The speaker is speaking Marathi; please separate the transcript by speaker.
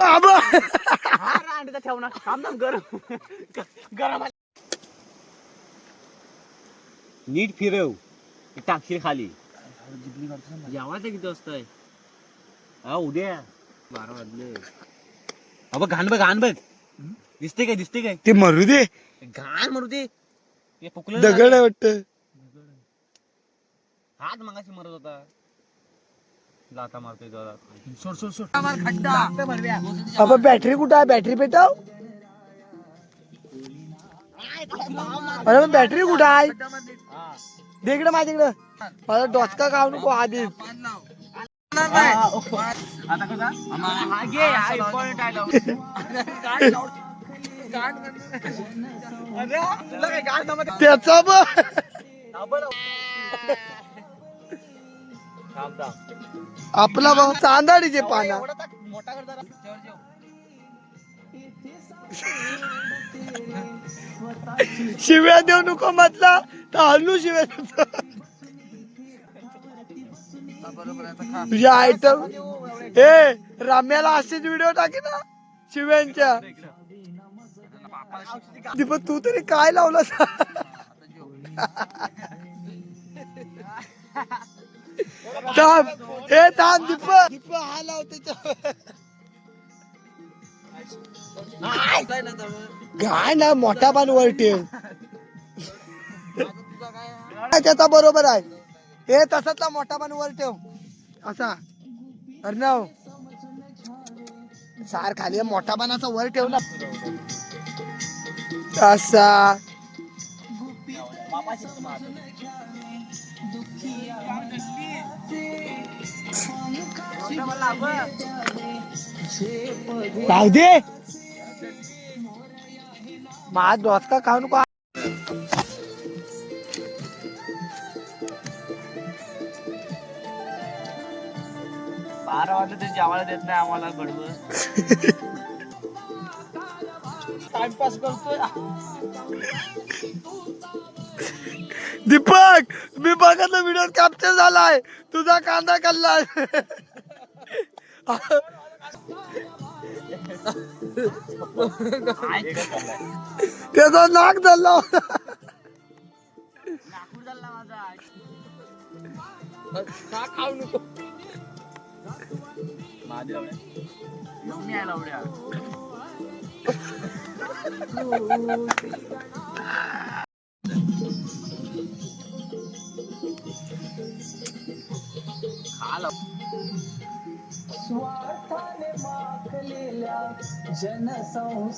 Speaker 1: आबा.
Speaker 2: ना. गरम. गरम आहे. नीट फिरव. ती टाकशील खाली. जेवायचं किती वाजता आहे? हा उद्या. बारा वाजले. अबा घाण बघ घाण बघ. दिसते काय दिसते काय?
Speaker 1: ते मरू दे.
Speaker 2: घाण म्हणू ते ते पुकलं
Speaker 1: दगड आहे वाटत.
Speaker 2: हात मागाशी मरत होता. लाता मारतोय जोरात.
Speaker 1: सोड सोड सोड आबा बॅटरी कुठं आहे बॅटरी पेटाव अरे बॅटरी कुठं आहे
Speaker 2: हा.
Speaker 1: दे इकडे माझ्याकडं मला डोचका खाऊ नको आधी? त्याचा. आपला भाऊ चांदाडीचे पाना. शिव्या देऊ नको म्हटला तर हल्लू शिव्या तुझ्या आयटम हे रम्याला असेच व्हिडिओ टाकी ना शिव्यांच्या. दीपक तू तरी काय लावला थांब हे थांब दीप दीप हा लाव त्याच्या काय ना मोठा पान वर ठेव. त्याचा बरोबर आहे. हे तसाच मोठा पान वर ठेव. असा. अर्णव सार खाली मोठा पानाचा वर ठेव ना. असा. राहू दे. माझ खाऊ नको.
Speaker 2: बारा वाजले ते जेवायला देत नाही आम्हाला गडबड. टाइमपास करतोय.
Speaker 1: दीपक मी बघत व्हिडिओ कॅप्चर झालाय. तुझा कांदा खाल्ला त्याचा नाक धरला.
Speaker 2: खाऊ नको
Speaker 3: स्वार्थाने माखलेल्या जनसंसारी